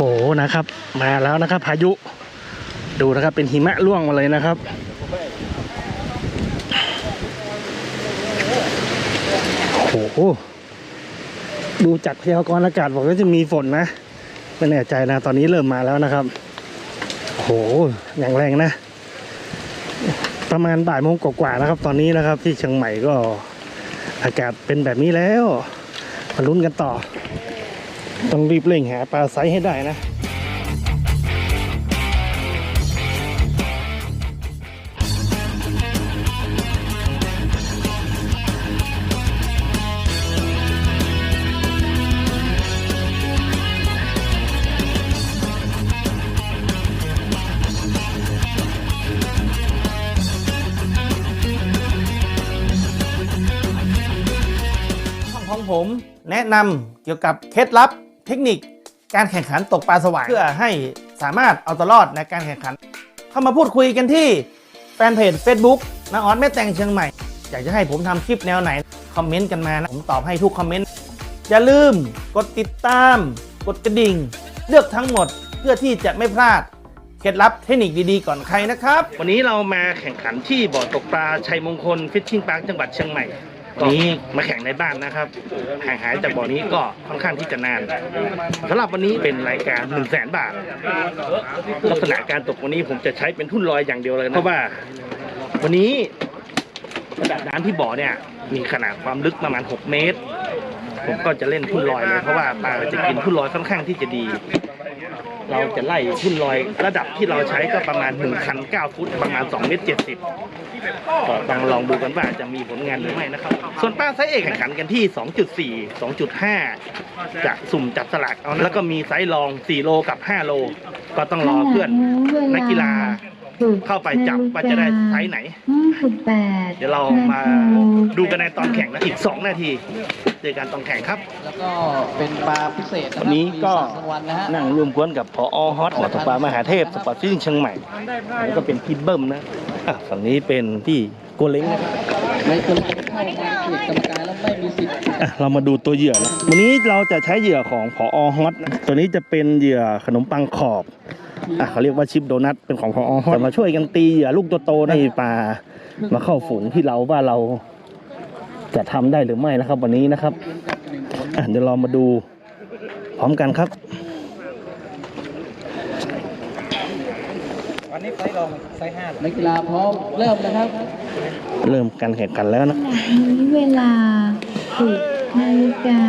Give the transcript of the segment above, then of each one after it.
โหนะครับ มาแล้วนะครับ พายุดูนะครับ เป็นหิมะร่วงมาเลยนะครับ โอ้โหดูจากพยากรณ์อากาศบอกว่าจะมีฝนนะไม่แน่ใจนะ ตอนนี้เริ่มมาแล้วนะครับโอ้โหอย่างแรงนะ ประมาณบ่ายโมงกว่าๆนะครับ ตอนนี้นะครับ ที่เชียงใหม่ก็อากาศเป็นแบบนี้แล้วมาลุ้นกันต่อ ต้องรีบเร่งหาปลาไซส์ให้ได้นะช่องของผมแนะนำเกี่ยวกับเคล็ดลับ เทคนิคการแข่งขันตกปลาสวายเพื่อให้สามารถเอาตัวรอดในการแข่งขัน เข้ามาพูดคุยกันที่แฟนเพจ Facebook นาออนแม่แต่งเชียงใหม่ อยากจะให้ผมทำคลิปแนวไหน คอมเมนต์กันมานะ ผมตอบให้ทุกคอมเมนต์ อย่าลืมกดติดตาม กดกระดิ่ง เลือกทั้งหมดเพื่อที่จะไม่พลาดเคล็ดลับเทคนิคดีๆก่อนใครนะครับ วันนี้เรามาแข่งขันที่บ่อตกปลาชัยมงคลฟิชชิ่งพาร์คจังหวัดเชียงใหม่วั นี้มาแข่งในบ้านนะครับห่างหายจากบ่อนี้ก็ค่อนข้างที่จะนานสำหรับวันนี้เป็นรายการ1 0 0 0 0แสนบาทลักษณะการตกวันนี้ผมจะใช้เป็นทุ่นลอยอย่างเดียวเลยนะเพราะว่า วันนี้ระดับน้ำที่บ่อเนี่ย มีขนาดความลึกประมาณ 6 เมตร ผมก็จะเล่นทุ่นลอยเลยเพราะว่าปลาจะกินทุ่นลอยค่อนข้างที่จะดี เราจะไล่ทุ่นลอย ระดับที่เราใช้ก็ประมาณ1คัน9ฟุตประมาณ2เมตร70ก็ต้องลองดูกันว่าจะมีผลงานหรือไม่นะครับ ส่วนป้าไซส์เอกแข่งขันกันที่ 2.4 2.5 จะสุ่มจับสลากเอานะแล้วก็มีไซส์รอง 4 โลกับ 5 โล ก็ต้องรอเพื่อนนักกีฬา เข้าไปจับว่าจะได้ไซส์ไหน58เดี๋ยวเรามาดูกันในตอนแข่งนะอีก 2 นาทีเจอกันตอนแข่งครับ แล้วก็เป็นปลาพิเศษนะครับวันนี้ก็มีสามรางวัลนะฮะนั่งรวมกวนกับพออฮอตและตกปลามหาเทพสปอร์ตฟิชชิ่งเชียงใหม่แล้วก็เป็นพี่เบิ้มนะอะฝั่งนี้เป็นพี่โกเล้งนะครับในคนเข้ามาเขตกรรมการแล้วไม่มีสิทธิ์อะเรามาดูตัวเหยื่อนะวันนี้เราจะใช้เหยื่อของพออฮอตนะตัวนี้จะเป็นเหยื่อขนมปังขอบ อะเขาเรียกว่าชิปโดนัทเป็นของพออฮอตมาช่วยกันตีเหยื่อลูกโตๆให้ปลามาเข้าฝูงที่เราว่าเราจะทำได้หรือไม่นะครับ วันนี้นะครับอะเดี๋ยวเรามาดูพร้อมกันครับนักกีฬาพร้อมเริ่มนะครับ เริ่มการแข่งขันแล้วนะนี้เวลา10นาฬิกา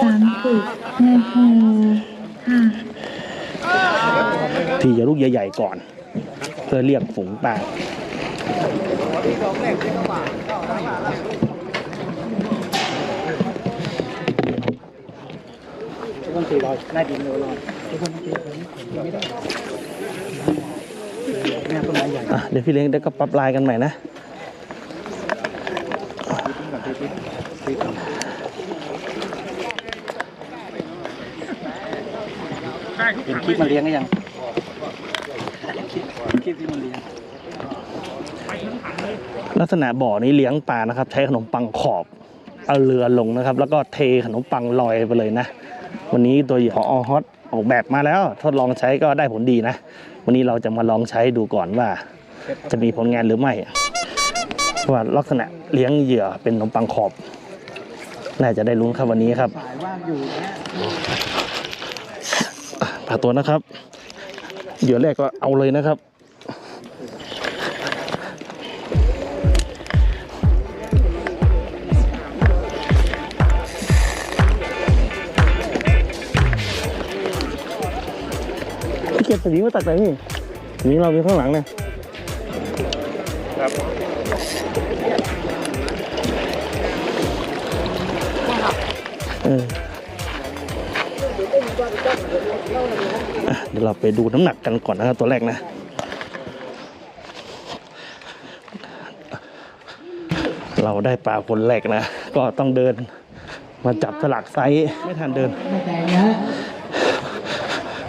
30นาทีค่ะ ที่จะลูกใหญ่ๆก่อน เพื่อเรียกฝูงปลาอะเดี๋ยวพี่เลี้ยงเดี๋ยวก็ปรับลายกันใหม่นะเป็นคลิปมาเลี้ยงก็ยังคลิปที่มัง ลักษณะบ่อนี้เลี้ยงปลานะครับ ใช้ขนมปังขอบ เอาเรือลงนะครับ แล้วก็เทขนมปังลอยไปเลยนะ วันนี้ตัวพอฮอตออกแบบมาแล้วทดลองใช้ก็ได้ผลดีนะ วันนี้เราจะมาลองใช้ดูก่อนว่า จะมีผลงานหรือไม่เพราะว่าลักษณะเลี้ยงเหยื่อเป็นขนมปังขอบ น่าจะได้ลุ้นครับวันนี้ครับสายว่างอยู่นะฮะปลาตัวนะครับ เหยื่อแรกก็เอาเลยนะครับ สวิงมาตัดไปนี่สวิงเรามีข้างหลังนะเอออะเดี๋ยวเราไปดูน้ำหนักกันก่อนนะครับตัวแรกนะเราได้ปลาคนแรกนะ ก็ต้องเดินมาจับสลักไซส์ไม่ทันเดิน ไม่แดงนะฮะ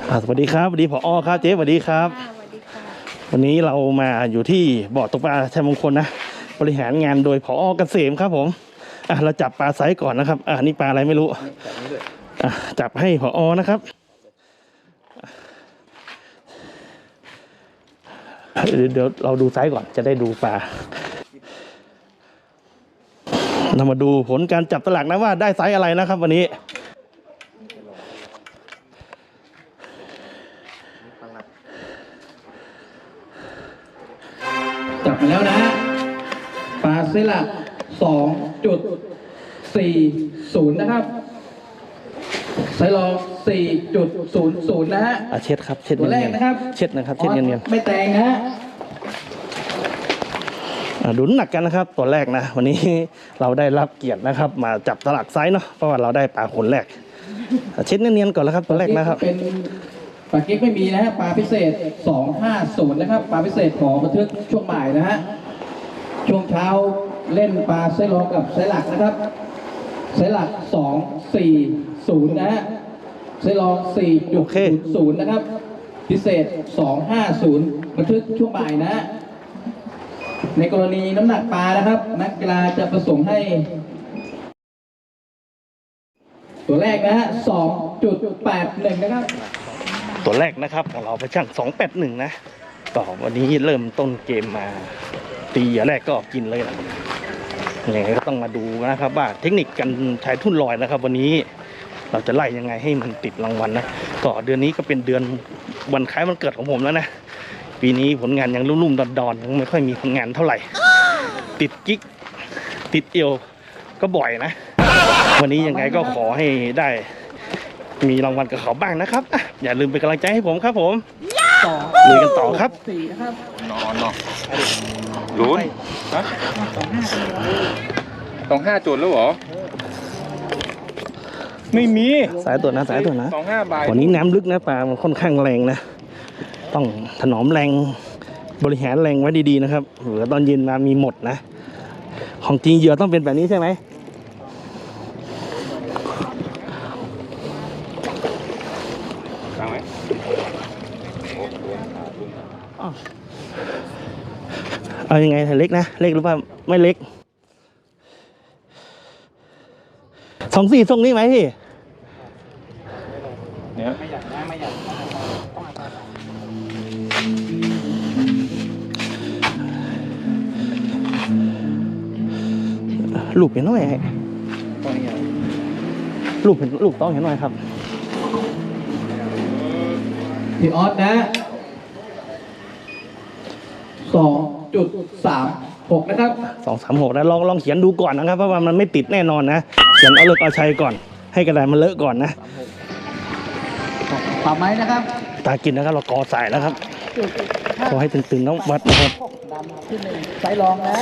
อะสวัสดีครับสวัสดีผอครับเจ๊สวัสดีครับวันนี้เรามาอยู่ที่บ่อตกปลาชัยมงคลนะ บริหารงานโดยผอเกษมครับผมอะเราจับปลาไซส์ก่อนนะครับอะนี่ปลาอะไรไม่รู้อะจับให้ผอนะครับเดี๋ยวเดี๋ยวเราดูไซส์ก่อนจะได้ดูปลาเรามาดูผลการจับสลากนะว่าได้ไซส์อะไรนะครับ วันนี้ 4.0 นะครับไซลอง4.00 นะฮะอะเช็ดครับเช็ดตัวแรกนะครับ เช็ดนะครับเช็ดเนียนๆไม่แตงนะฮะดุนหนักกันนะครับ ตัวแรกนะ วันนี้เราได้รับเกียรตินะครับ มาจับตลากไซส์เนาะเพราะว่าเราได้ปลาคนแรกเช็ดเนียนๆก่อนแล้วครับตัวแรกนะครับ เป็นปลาเก๊กไม่มีนะฮะปลาพิเศษ 250 นะครับปลาพิเศษของบันทึกช่วงบ่ายนะฮะช่วงเช้าเล่นปลาไซลองกับไซหลักนะครับ ไซหลักสองสี่ศูนย์นะฮะไซรองสี่จุโอดเคศูนย์นะครับ พิเศษสองห้าศูนย์บันทึกช่วงบ่ายนะฮะในกรณีน้ำหนักปลานะครับ นักกีฬาจะประสงค์ให้ ตัวแรกนะฮะสองจุดแปดหนึ่งนะครับ ตัวแรกนะครับของเราไปช่าง 281 นะก็วันนี้เริ่มต้นเกมมาตีอย่าแรกก็กินเลยนะ ยังไงก็ต้องมาดูนะครับ ว่าเทคนิคการใช้ทุ่นลอยนะครับ วันนี้เราจะไล่ยังไงให้มันติดรางวัลนะก็เดือนนี้ก็เป็นเดือนวันคล้ายวันเกิดของผมแล้วนะปีนี้ผลงานยังรุ่มๆดอนๆยังไม่ค่อยมีผลงานเท่าไหร่ ติดกิ๊กติดเอวก็บ่อยนะ วันนี้ยังไงก็ขอให้ได้มีรางวัลกับเขาบ้างนะครับอะอย่าลืมเป็นกำลังใจให้ผมครับผม สองลุยกันต่อครับสี่นะครับนอนเนาะลุ้นฮะสองห้าจุดแล้วเหรอ ไม่มีสายตัวนะสายตัวนะสองห้าใบวันนี้น้ำลึกนะปลามันค่อนข้างแรงนะ ต้องถนอมแรงบริหารแรงไว้ดีๆนะครับเหลือตอนเย็นมามีหมดนะ ของจริงเหยื่อต้องเป็นแบบนี้ใช่ไหม ฟังไหม เอายังไงเล็กนะ เล็กหรือว่าไม่เล็กสองสี่ทรงนี้ไหมพี่เนี่ยลูกเห็นหน่อยให้ลูกเห็นลูกต้องเห็นหน่อยครับ พี่ออสนะสอง จุดสามหกนะครับ สองสามหกนะลองลองเขียนดูก่อนนะครับเพราะว่ามันไม่ติดแน่นอนนะ เขียนเอาเลิกเอาชัยก่อน ให้กระดาษมันเลอะก่อนนะปรับไหมนะครับตากินนะครับเรากอสายแล้วครับขอให้ตึงๆต้องวัดนะครับดำที่หนึ่งไซส์รองนะ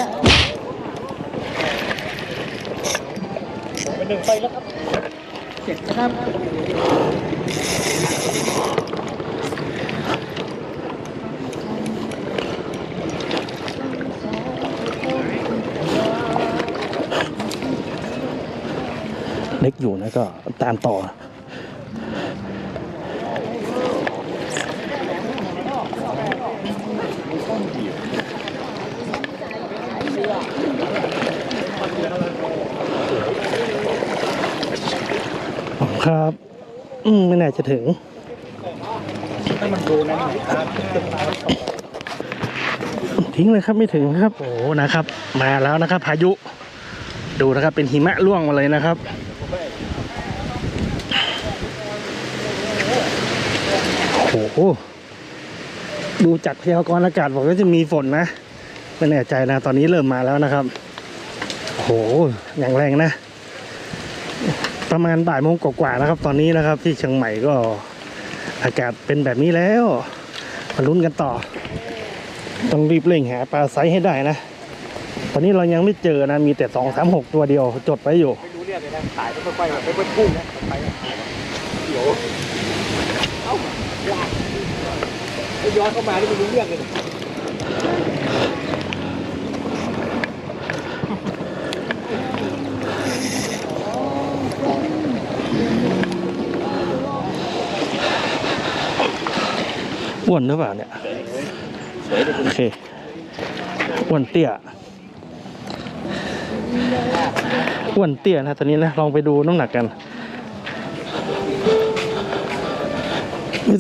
เป็นหนึ่งไปแล้วครับเจ็ดนะครับ เล็กอยู่นะก็ตามต่อครับ อืมไม่น่าจะถึงทิ้งเลยครับไม่ถึงครับ โอ้นะครับ มาแล้วนะครับ พายุ ดูนะครับเป็นหิมะร่วงมาเลยนะครับ โอ้โหดูจากพยากรณ์อากาศบอกว่าจะมีฝนนะไม่แน่ใจนะตอนนี้เริ่มมาแล้วนะครับโหอย่างแรงนะ ประมาณบ่ายโมงกว่าๆนะครับ ตอนนี้นะครับ ที่เชียงใหม่ก็อากาศเป็นแบบนี้แล้วมาลุ้นกันต่อ ต้องรีบเร่งหาปลาไซส์ให้ได้นะ ตอนนี้เรายังไม่เจอนะมีแต่สองสามหกตัวเดียว จดไว้อยู่ย้อนะไปเดี๋ยว ย้อนเข้ามาที่ไม่รู้เรื่องเลยอ้วนหรือเปล่าเนี่ยโอเคอ้วนเตี้ยอ้วนเตี้ยนะตอนนี้นะ ลองไปดูน้ำหนักกัน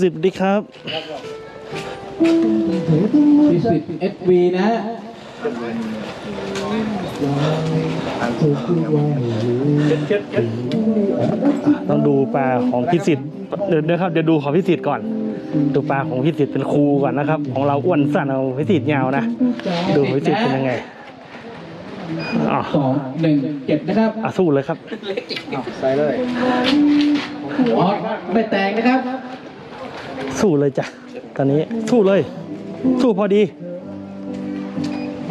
สิทธิ์สวัสดีครับ พิสิทธิ์ SV นะฮะต้องดูปลาของพิสิทธิ์เดี๋ยวนะครับเดี๋ยวดูของพิสิทธิ์ก่อน ดูปลาของพิสิทธิ์เป็นครูก่อนนะครับ ของเราอ้วนสั้นเอาพิสิทธิ์ยาวนะ ดูพิสิทธิ์เป็นยังไงอ๋อสองหนึ่งเจ็ดนะครับอะสู้เลยครับออสไม่แตงนะครับ สู้เลยจ้ะ ตอนนี้สู้เลย สู้พอดี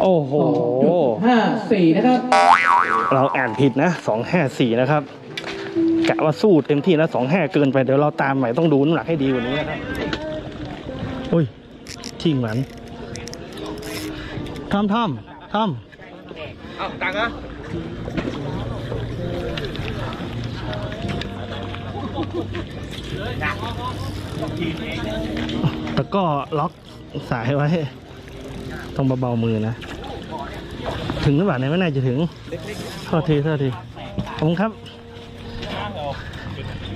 โอ้โหห้าสี่นะครับ เราอ่านผิดนะสองห้าสี่นะครับกะว่าสู้เต็มที่นะสองห้าเกินไปเดี๋ยวเราตามใหม่ต้องดูน้ำหนักให้ดีกว่านี้นะครับอุ้ยทิ้งหมันทอมทอมทอมเอาตังค์นะ แล้วก็ล็อกสายไว้ ต้องเบาๆมือนะ ถึงหรือเปล่าเนี่ยไม่น่าจะถึงโทษทีโทษทีขอบคุณครับ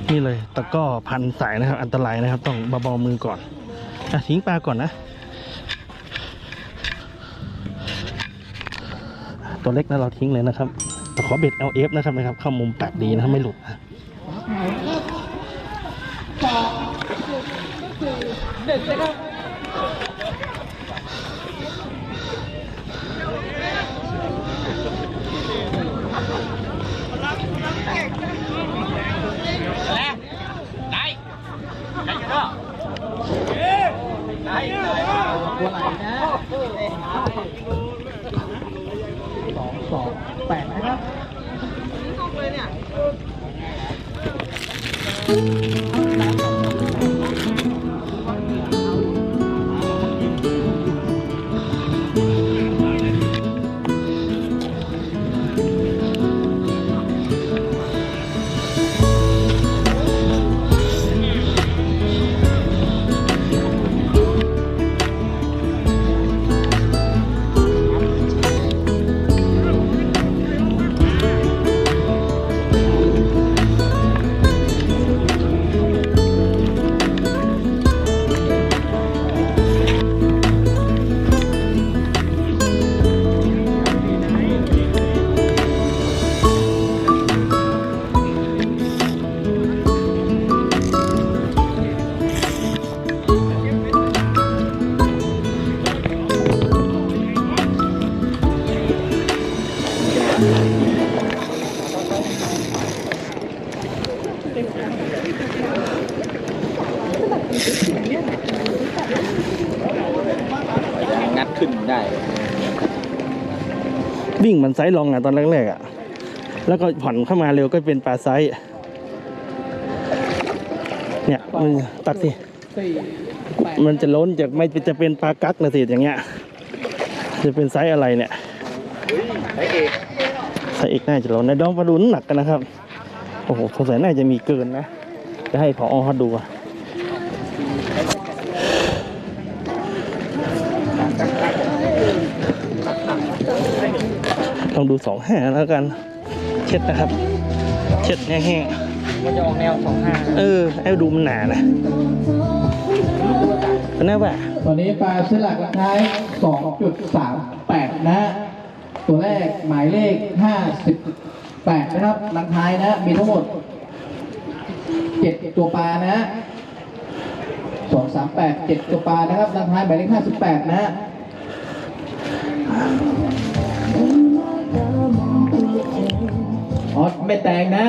นี่เลยตะก้อพันสายนะครับ อันตรายนะครับ ต้องเบาๆมือก่อนอะทิ้งปลาก่อนนะ ตัวเล็กนะเราทิ้งเลยนะครับแต่ขอเบ็ด LF นะครับนะครับ เข้ามุมแปลกดีนะครับไม่หลุดนะ สองแปดนะครับ ไซส์ลองอะตอนแรกๆอะแล้วก็ผ่อนเข้ามาเร็วก็เป็นปลาไซส์เนี่ยมันตักสิมันจะล้นจากไม่จะเป็นปลากักนะสิอย่างเงี้ย จะเป็นไซส์อะไรเนี่ยไซส์เอกไซส์เอกน่าจะล้นนะดองปลาดุนำหนักกันนะครับโอ้โหสงสัยน่าจะมีเกินนะ จะให้พอเขาดูอะ ลองดูสองห้าแล้วกัน เช็ดนะครับ เช็ดแห้งมันจะออกแนวสองห้าๆเออให้ดูมันหนานะเป็นไงป่ะตอนนี้ปลาเสลักราคายสองจุดสามแปดนะฮะตัวแรกหมายเลขห้าสิบแปดนะครับลังท้ายนะมีทั้งหมดเจ็ดตัวปลานะสองสามแปดเจ็ดตัวปลานะครับลังท้ายหมายเลขห้าสิบแปดนะฮะ ออสไม่แตงนะ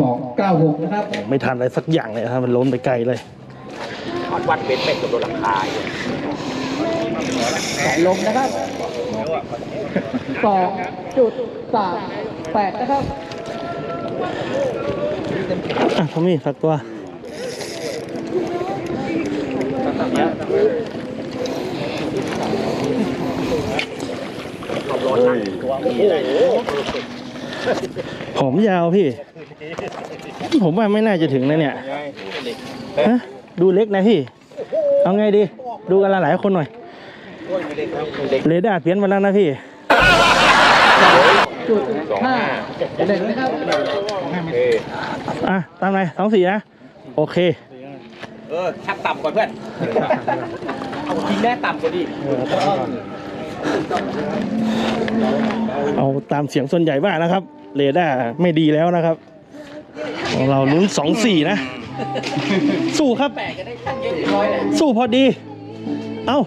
สองเก้าหกนะครับไม่ทันอะไรสักอย่างเลยครับมันล้นไปไกลเลยวัดวัดเป็นเป็ดกับโดนหลังคาอยู่สายลมนะครับสองจุดสามแปดนะครับอะทอมมี่สักตัว ผมยาวพี่ ผมว่าไม่น่าจะถึงนะเนี่ยฮะดูเล็กนะพี่ เอาไงดี ดูกันหลายๆคนหน่อยเรดาร์เปลี่ยนมาแล้วนะพี่จุดห้าหนึ่งนะครับอะตามไหนสองสี่นะ โอเค เออชักต่ำก่อนเพื่อน เอาจริงแน่ต่ำกว่าดิ เอาตามเสียงส่วนใหญ่ว่านะครับเรดาร์ไม่ดีแล้วนะครับของเราลุ้นสองสี่นะ สู้ครับ สู้พอดี เอ้า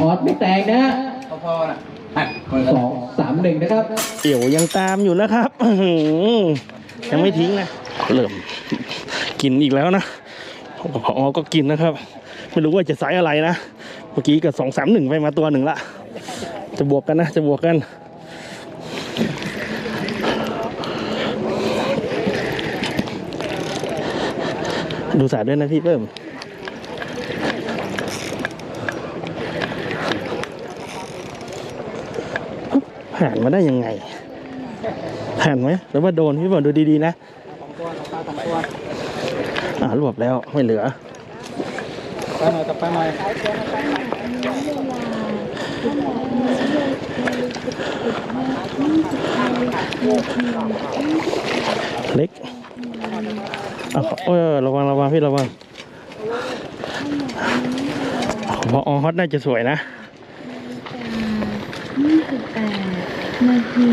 ออดไม่แตกนะพอๆน่ะสองสามหนึ่งนะครับ เอี่ยวยังตามอยู่นะครับอื้อหือยังไม่ทิ้งนะเริ่มกินอีกแล้วนะพอก็กินนะครับ ไม่รู้ว่าจะสายอะไรนะ เมื่อกี้ก็สองสามหนึ่งไปมาตัวหนึ่งละ จะบวกกันนะ จะบวกกัน ดูสายด้วยนะพี่เพิ่มผ่านมาได้ยังไง ผ่านไหมหรือว่าโดนพี่บอลดูดีๆนะอ่ารวบแล้วไม่เหลือไปหน่อยต่อไปหน่อย เล็กอะเออระวังระวังพี่ระวังพออฮอตน่าจะสวยนะ28นาที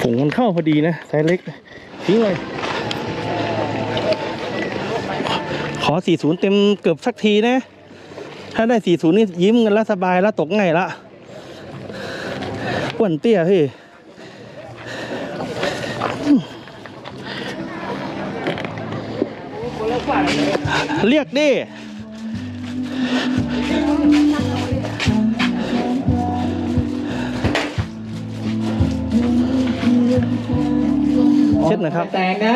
ผงมันเข้าพอดีนะไซส์เล็กทิ้งเลยขอ 40 เต็มเกือบสักทีนะ ถ้าได้ 40 นี่ยิ้มกันแล้วสบายแล้วตกง่ายละอ้วนเตี้ยพี่เรียกดิเช็ดหน่อยครับไม่แตกนะ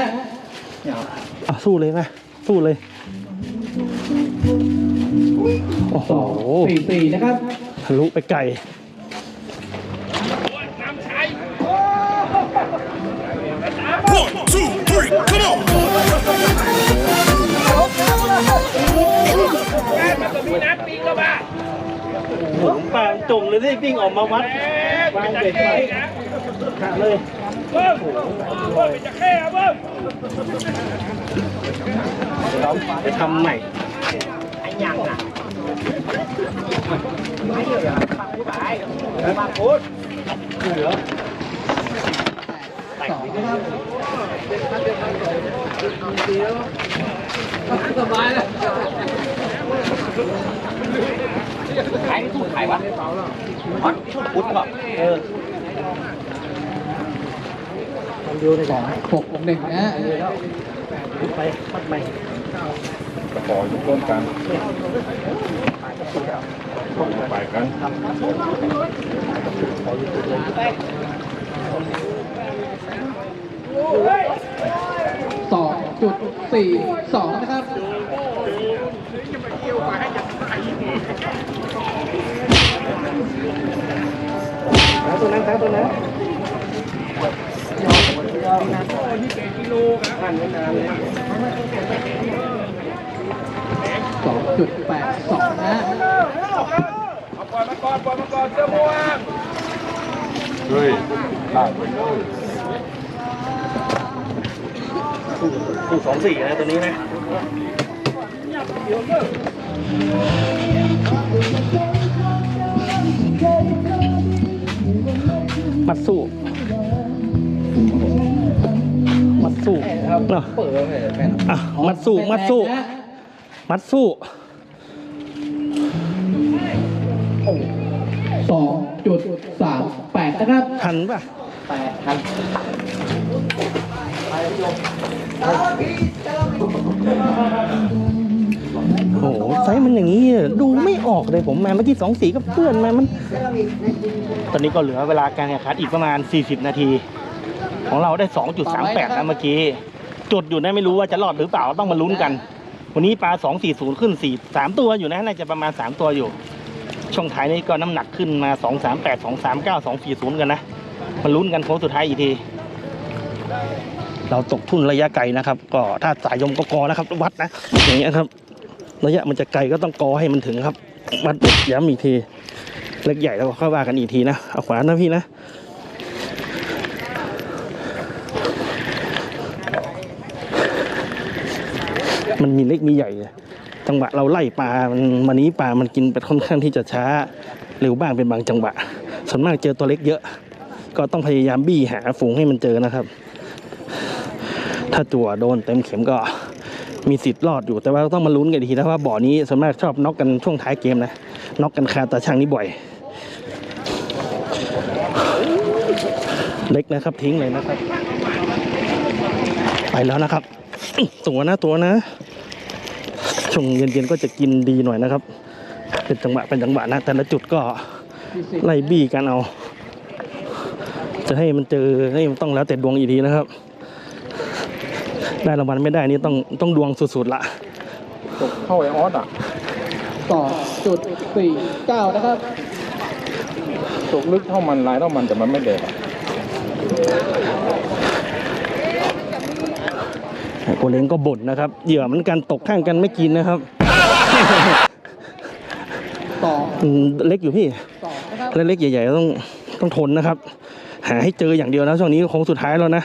อะสู้เลยนะสู้เลย โอ้โหสองสี่สี่นะครับทะลุไปไกลผมปางจงเลยที่วิ่งออกมาวัดวางเด็กไปขาดเลยไปทำใหม่ ขายไม่ถูกขายวะฮอตชุดพุทธเปล่าเออทำดูในก่อนหกหนึ่งนะไปมัด ใหม่ขอยุต้นกันไปกันสองจุดสี่สองนะครับทั้งตัวนั้นทั้งตัวนั้นสองจุดแปดสองนะปล่อยมาก่อนปล่อยมาก่อนเสื้อม่วงเฮ้ยลากไปเลยคู่สองสี่นะตัวนี้นะมัดสู้มัดสู้เนาะอะมัดสู้มัดสู้ มัดสู้สองจุดสามแปดนะครับทันป่ะแปดครับโอ้โหไซส์มันอย่างนี้อะดูไม่ออกเลยผมมาเมื่อกี้สองสีก็เพื่อนมามัน ตอนนี้ก็เหลือเวลาการแข่งขันอีกประมาณ 40 นาที ของเราได้ 2.38นะเมื่อกี้ จุดอยู่นะไม่รู้ว่าจะรอดหรือเปล่าต้องมาลุ้นกัน วันนี้ปลา240ขึ้น4 3ตัวอยู่นะน่าจะประมาณ3ตัวอยู่ ช่วงท้ายนี้ก็น้ำหนักขึ้นมา238 239 240กันนะมาลุ้นกันโค้งสุดท้ายอีกที เราตกทุนระยะไกลนะครับ ก็ถ้าสายยมก็กอนะครับ วัดนะอย่างเงี้ยครับ ระยะมันจะไกลก็ต้องกอให้มันถึงครับ วัดย้ำอีกที เล็กใหญ่แล้วก็ค่อยว่ากันอีกทีนะเอาขวานะพี่นะ มันมีเล็กมีใหญ่จังหวะเราไล่ปลามันวันนี้ปลามันกินไปค่อนข้างที่จะช้าเร็วบ้างเป็นบางจังหวะส่วนมากเจอตัวเล็กเยอะ ก็ต้องพยายามบี้หาฝูงให้มันเจอนะครับ ถ้าตัวโดนเต็มเข็มก็มีสิทธิ์รอดอยู่แต่ว่าต้องมาลุ้นกันอีกทีนะว่าบ่อนี้ส่วนมากชอบน็อกกันช่วงท้ายเกมนะน็อกกันคาตาช่างนี่บ่อย เล็กนะครับทิ้งเลยนะครับ ไปแล้วนะครับ ตัวนะตัวนะช่วงเย็นๆก็จะกินดีหน่อยนะครับ เป็นจังหวะเป็นจังหวะนะ แต่ละจุดก็ไล่บี้กันเอา จะให้มันเจอให้มันต้องแล้วแต่ดวงอีกทีนะครับ ได้รางวัลไม่ได้นี่ต้องต้องดวงสุดๆละตกเข้าไอออสอะต่อจุดสี่เก้านะครับตกลึกเท่ามันลายเท่ามันแต่มันไม่แดกอะ โกเล้งก็บ่นนะครับ เหยื่อมันการตกข้างกันไม่กินนะครับ ต่ออืมเล็กอยู่พี่ต่อนะครับเล็กๆใหญ่ๆต้องต้องทนนะครับ หาให้เจออย่างเดียวนะช่วงนี้โค้งสุดท้ายแล้วนะ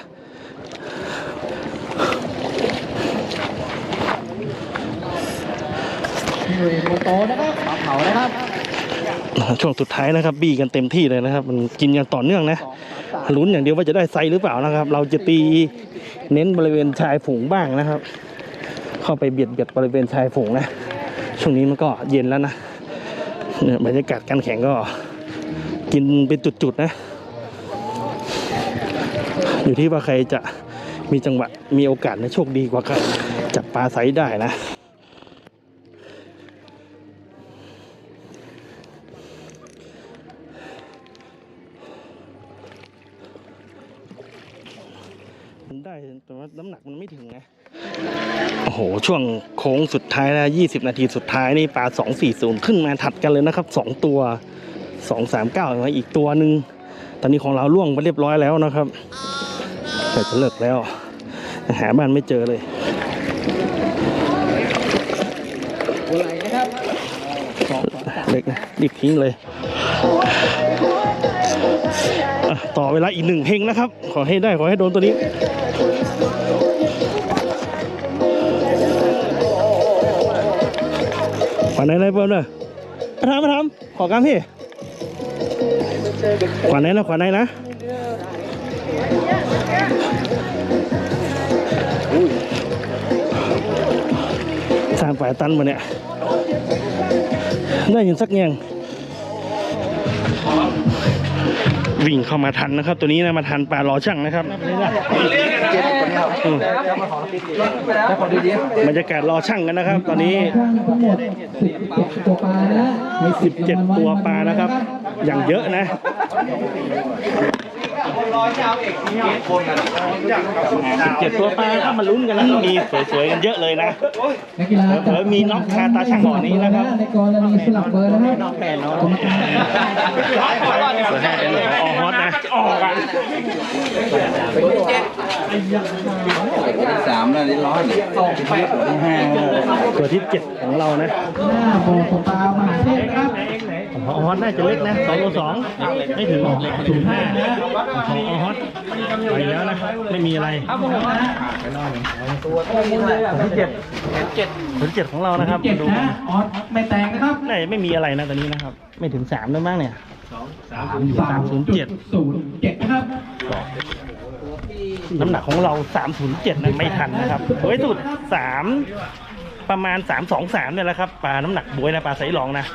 หน่วยโมโตนะครับปลาเผานะครับช่วงสุดท้ายนะครับ บี้กันเต็มที่เลยนะครับ มันกินอย่างต่อเนื่องนะสองสามสามลุ้นอย่างเดียวว่าจะได้ไซส์หรือเปล่านะครับ เราจะตี เน้นบริเวณชายฝูงบ้างนะครับ เข้าไปเบียดเบียดบริเวณชายฝูงนะ ช่วงนี้มันก็เย็นแล้วนะเนี่ยบรรยากาศการแข่งก็กินเป็นจุดๆนะ อยู่ที่ว่าใครจะมีจังหวะมีโอกาสในโชคดีกว่ากันจับปลาไซส์ได้นะ ได้แต่ว่าน้ำหนักมันไม่ถึงนะโอ้โห ช่วงโค้งสุดท้ายแล้ว20นาทีสุดท้ายนี่ปลา240ขึ้นมาถัดกันเลยนะครับ2ตัว239มาอีกตัวหนึ่งตอนนี้ของเราล่วงไปเรียบร้อยแล้วนะครับ แต่จะเลิกแล้ว หาบ้านไม่เจอเลยหัวไหล่นะครับสองสองสามเล็กนะรีบทิ้งเลย ต่อเวลาอีกหนึ่งเพลงนะครับ ขอให้ได้ขอให้โดนตัวนี้ขวานไหนเลยเพิ่มเลยมาทำมาทำขอกำพี่ขวานไหนนะขวานไหนนะสร้างฝ่ายตันมาเนี่ยได้ยินสักแยง วิ่งเข้ามาทันนะครับ ตัวนี้นะมาทันปลารอช่างนะครับอืมบรรยากาศรอช่างกันนะครับ ตอนนี้ช่างทั้งหมดสิบเจ็ดตัวปลานะมีสิบ17ตัวปลานะครับ อย่างเยอะนะ 17ตัวปลาถ้ามาลุ้นกันนะมีสวยๆกันเยอะเลยนะนักกีฬาเผลอๆมีน็อกคาตาช่างบ่อนี้นะครับในกรณีสลับเบอร์นะครับน็อกแปดน็อกส่วนห้าเป็นของออฮอตนะออกอะสามแล้วนี่ร้อนสองแปดห้าตัวที่เจ็ดของเรานะหน้าบ่อตกปลามหาเทพนะครับข องออฮอตน่าจะเล็กนะสองโลสองไม่ถึงถึงห้าของออฮอตไปแล้วนะไม่มีอะไรตัวที่เจ็ดตัวที่เจ็ดของเรานะครับเจ็ดดูนะออสไม่แตกนะครับน่าจะไม่มีอะไรนะตอนนี้นะครับ ไม่ถึงสามแล้วมั้งเนี่ยสามศูนย์เจ็ดศูนย์เจ็ดนะครับน้ำหนักของเราสามศูนย์เจ็ดนะไม่ทันนะครับโดยสุดสาม ประมาณสามสองสามเนี่ยแหละครับปลาน้ำหนักบวยนะปลาไซรองนะ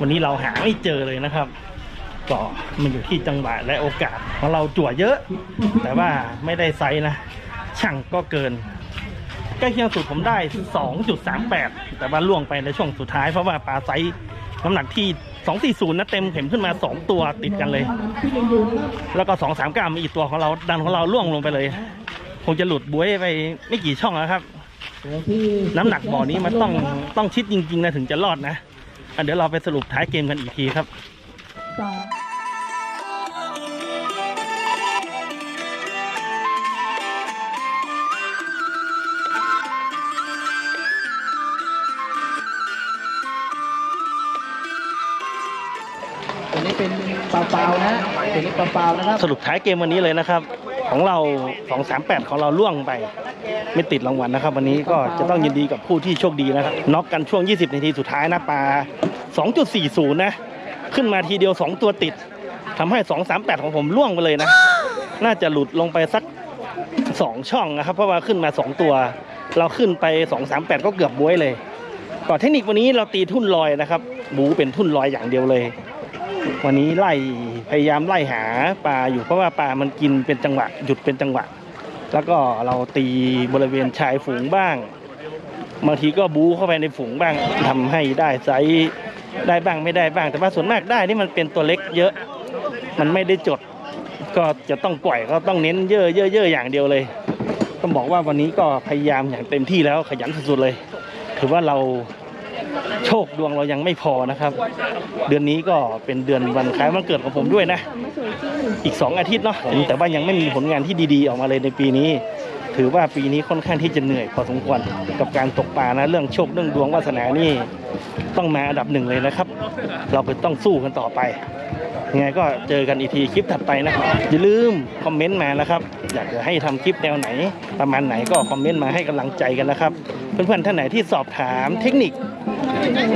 วันนี้เราหาไม่เจอเลยนะครับก็มันอยู่ที่จังหวะและโอกาสของเราจั่วเยอะ แต่ว่าไม่ได้ไซนะ ช่างก็เกินใกล้เคียงสุดผมได้ 2.38 แต่ว่าล่วงไปในช่วงสุดท้ายเพราะว่าปลาไซน้ำหนักที่ 240นะเต็มเข็มขึ้นมา 2 ตัวติดกันเลย แล้วก็ 239มีอีกตัวของเราดันของเราล่วงลงไปเลย คงจะหลุดบวยไปไม่กี่ช่องแล้วครับ น้ำหนักบ่อนี้มันต้องต้องชิดจริง ๆ นะถึงจะรอดนะอะเดี๋ยวเราไปสรุปท้ายเกมกันอีกทีครับตัวนี้เป็นเปล่าๆนะตัวนี้เปล่าๆนะครับ สรุปท้ายเกมวันนี้เลยนะครับ ของเรา 238 ของเราล่วงไป ไม่ติดรางวัลนะครับ วันนี้ก็จะต้องยินดีกับผู้ที่โชคดีนะครับน็อกกันช่วง 20 นาทีสุดท้ายนะปลา 2.40 นะ ขึ้นมาทีเดียว 2 ตัวติดทำให้ 238 ของผมล่วงไปเลยนะ น่าจะหลุดลงไปสัก 2 ช่องนะครับ เพราะว่าขึ้นมา 2 ตัว เราขึ้นไป 238 ก็เกือบบวยเลยก่อนเทคนิควันนี้เราตีทุ่นลอยนะครับ บูเป็นทุ่นลอยอย่างเดียวเลย วันนี้ไล่พยายามไล่หาปลาอยู่เพราะว่าปลามันกินเป็นจังหวะ หยุดเป็นจังหวะ แล้วก็เราตีบริเวณชายฝูงบ้าง บางทีก็บูเข้าไปในฝูงบ้างทำให้ได้ไซส์ได้บ้างไม่ได้บ้าง แต่ว่าส่วนมากได้นี่มันเป็นตัวเล็กเยอะ มันไม่ได้จด ก็จะต้องปล่อยก็ต้องเน้นเยอะเยอะเยอะอย่างเดียวเลย ต้องบอกว่าวันนี้ก็พยายามอย่างเต็มที่แล้วขยันสุดๆเลย ถือว่าเรา โชคดวงเรายังไม่พอนะครับ เดือนนี้ก็เป็นเดือนวันคล้ายวันเกิดของผมด้วยนะ อีก 2 อาทิตย์เนาะแต่ว่ายังไม่มีผลงานที่ดีๆ ออกมาเลยในปีนี้ ถือว่าปีนี้ค่อนข้างที่จะเหนื่อยพอสมควรกับการตกปลานะ เรื่องโชคเรื่องดวงวาสนานี่ต้องมาอันดับหนึ่งเลยนะครับ เราไปต้องสู้กันต่อไปยังไงก็เจอกันอีกทีคลิปถัดไปนะอย่าลืมคอมเมนต์มานะครับ อยากจะให้ทำคลิปแนวไหน ประมาณไหนก็คอมเมนต์มาให้กำลังใจกันนะครับ เพื่อนๆท่านไหนที่สอบถามเทคนิค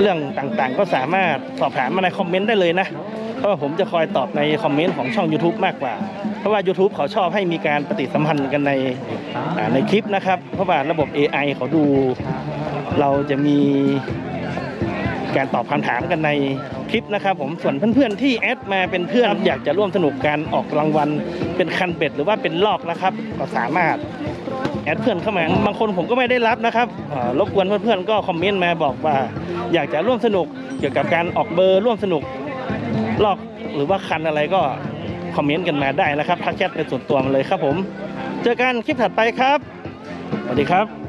เรื่องต่างๆ ก็สามารถสอบถามมาในคอมเมนต์ได้เลยนะ เพราะว่าผมจะคอยตอบในคอมเมนต์ของช่อง YouTube มากกว่า เพราะว่า YouTube เขาชอบให้มีการปฏิสัมพันธ์กันในในคลิปนะครับ เพราะว่าระบบ AI เขาดูเราจะมี การตอบคำถามกันในคลิปนะครับผมส่วนเพื่อนๆที่แอดมาเป็นเพื่อนอยากจะร่วมสนุกการออกรางวัลเป็นคันเบ็ดหรือว่าเป็นลอกนะครับก็สามารถแอดเพื่อนเข้ามาบางคนผมก็ไม่ได้รับนะครับรบกวนเพื่อนๆก็คอมเมนต์มาบอกว่า อยากจะร่วมสนุกเกี่ยวกับการออกเบอร์ร่วมสนุกลอกหรือว่าคันอะไรก็คอมเมนต์กันมาได้นะครับทักแชทเป็นส่วนตัวมาเลยครับผม เจอกันคลิปถัดไปครับสวัสดีครับ